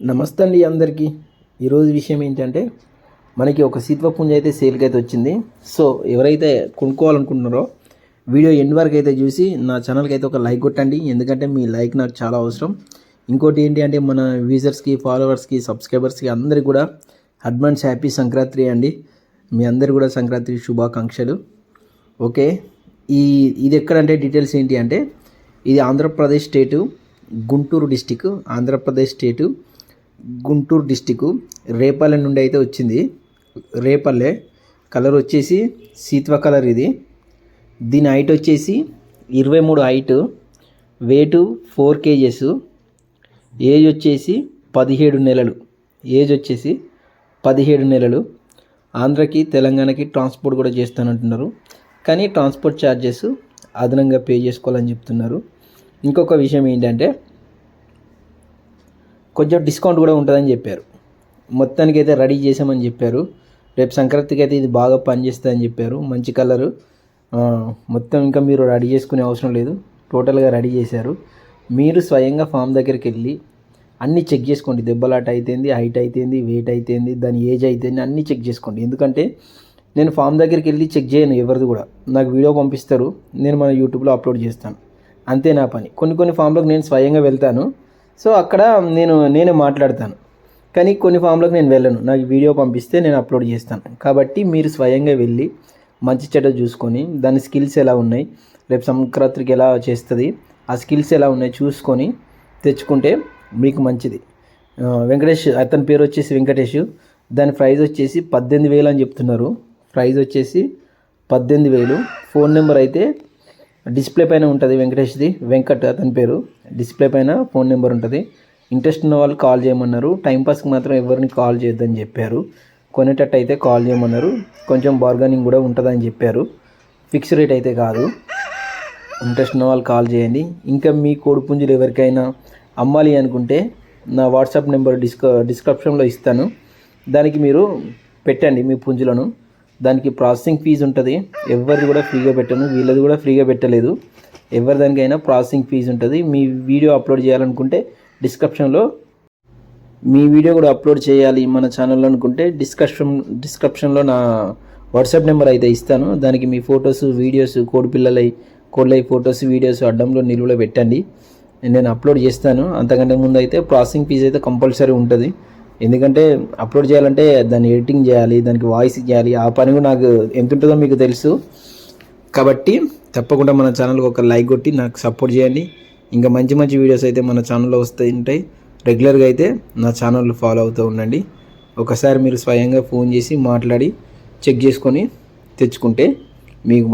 నమస్తే అండి అందరికీ. ఈరోజు విషయం ఏంటంటే మనకి ఒక సీత్వపుంజ అయితే సేల్కి అయితే వచ్చింది. సో ఎవరైతే కొనుక్కోవాలనుకుంటున్నారో వీడియో ఎండ్ వరకు అయితే చూసి నా ఛానల్కి అయితే ఒక లైక్ కొట్టండి. ఎందుకంటే మీ లైక్ నాకు చాలా అవసరం. ఇంకోటి ఏంటి అంటే మన వ్యూజర్స్కి ఫాలోవర్స్కి సబ్స్క్రైబర్స్కి అందరికీ కూడా అడ్వాన్స్ హ్యాపీ సంక్రాంతి అండి. మీ అందరు కూడా సంక్రాంతి శుభాకాంక్షలు. ఓకే ఈ ఇది ఎక్కడంటే డీటెయిల్స్ ఏంటి అంటే ఇది Andhra Pradesh state Guntur district Andhra Pradesh state Guntur district Repalle నుండి అయితే వచ్చింది. రేపల్లె కలర్ వచ్చేసి సీత్వ కలర్ ఇది. దీని హైట్ వచ్చేసి ఇరవై మూడు height weight four kgs age వచ్చేసి పదిహేడు నెలలు. ఏజ్ వచ్చేసి పదిహేడు నెలలు. ఆంధ్రకి తెలంగాణకి ట్రాన్స్పోర్ట్ కూడా చేస్తానంటున్నారు. కానీ ట్రాన్స్పోర్ట్ ఛార్జెస్ అదనంగా పే చేసుకోవాలని చెప్తున్నారు. ఇంకొక విషయం ఏంటంటే కొంచెం డిస్కౌంట్ కూడా ఉంటుందని చెప్పారు. మొత్తానికి అయితే రెడీ చేసామని చెప్పారు. రేపు సంక్రాంతికి అయితే ఇది బాగా పనిచేస్తుందని చెప్పారు. మంచి కలరు మొత్తం ఇంకా మీరు రెడీ చేసుకునే అవసరం లేదు. టోటల్గా రెడీ చేశారు. మీరు స్వయంగా ఫామ్ దగ్గరికి వెళ్ళి అన్నీ చెక్ చేసుకోండి. దెబ్బలాట అయితేంది హైట్ అయితేంది వెయిట్ అయితేంది దాని ఏజ్ అయితేంది అన్నీ చెక్ చేసుకోండి. ఎందుకంటే నేను ఫామ్ దగ్గరికి వెళ్ళి చెక్ చేయను ఎవరిది కూడా. నాకు వీడియో పంపిస్తారు. నేను మన యూట్యూబ్లో అప్లోడ్ చేస్తాను. అంతే నా పని. కొన్ని కొన్ని ఫామ్లకు నేను స్వయంగా వెళ్తాను. సో అక్కడ నేను నేనే మాట్లాడతాను. కానీ కొన్ని ఫామ్లకు నేను వెళ్ళను. నాకు వీడియో పంపిస్తే నేను అప్లోడ్ చేస్తాను. కాబట్టి మీరు స్వయంగా వెళ్ళి మంచి చెడ్డ చూసుకొని దాని స్కిల్స్ ఎలా ఉన్నాయి రేపు సంక్రాంతికి ఎలా చేస్తుంది ఆ స్కిల్స్ ఎలా ఉన్నాయి చూసుకొని తెచ్చుకుంటే మీకు మంచిది. వెంకటేష్ అతని పేరు వచ్చేసి వెంకటేష్. దాని ప్రైజ్ వచ్చేసి పద్దెనిమిది వేలు అని చెప్తున్నారు. ప్రైజ్ వచ్చేసి పద్దెనిమిది వేలు. ఫోన్ నెంబర్ అయితే డిస్ప్లే పైన ఉంటుంది వెంకటేష్ది. వెంకట్ అతని పేరు. డిస్ప్లే పైన ఫోన్ నెంబర్ ఉంటుంది. ఇంట్రెస్ట్ ఉన్న వాళ్ళు కాల్ చేయమన్నారు. టైంపాస్కి మాత్రం ఎవరిని కాల్ చేయొద్దని చెప్పారు. కొనేటట్టు అయితే కాల్ చేయమన్నారు. కొంచెం బార్గనింగ్ కూడా ఉంటుందని చెప్పారు. ఫిక్స్ రేట్ అయితే కాదు. ఇంట్రెస్ట్ ఉన్న వాళ్ళు కాల్ చేయండి. ఇంకా మీ కోడిపుంజులు ఎవరికైనా అమ్మాలి అనుకుంటే నా వాట్సాప్ నెంబర్ డిస్క డిస్క్రిప్షన్లో ఇస్తాను. దానికి మీరు పెట్టండి మీ పుంజులను. దానికి ప్రాసెసింగ్ ఫీజు ఉంటుంది. ఎవరిది కూడా ఫ్రీగా పెట్టను. వీళ్ళది కూడా ఫ్రీగా పెట్టలేదు. ఎవరి దానికైనా ప్రాసెసింగ్ ఫీజు ఉంటుంది. మీ వీడియో అప్లోడ్ చేయాలనుకుంటే డిస్క్రిప్షన్లో మీ వీడియో కూడా అప్లోడ్ చేయాలి మన ఛానల్లో అనుకుంటే డిస్క్రిప్షన్ డిస్క్రిప్షన్లో నా వాట్సాప్ నెంబర్ అయితే ఇస్తాను. దానికి మీ ఫొటోస్ వీడియోస్ కోడి పిల్లలై కోళ్ళై ఫొటోస్ వీడియోస్ అడ్డంలో నిలువలో పెట్టండి. నేను అప్లోడ్ చేస్తాను. అంతకంటే ముందు అయితే ప్రాసెసింగ్ ఫీజు అయితే కంపల్సరీ ఉంటుంది. ఎందుకంటే అప్లోడ్ చేయాలంటే దాన్ని ఎడిటింగ్ చేయాలి దానికి వాయిస్ చేయాలి. ఆ పని కూడా నాకు ఎంత ఉంటుందో మీకు తెలుసు. కాబట్టి తప్పకుండా మన ఛానల్కి ఒక లైక్ కొట్టి నాకు సపోర్ట్ చేయండి. ఇంకా మంచి మంచి వీడియోస్ అయితే మన ఛానల్లో వస్తాయి ఉంటాయి. రెగ్యులర్గా అయితే నా ఛానల్ ఫాలో అవుతూ ఉండండి. ఒకసారి మీరు స్వయంగా ఫోన్ చేసి మాట్లాడి చెక్ చేసుకొని తెచ్చుకుంటే మీకు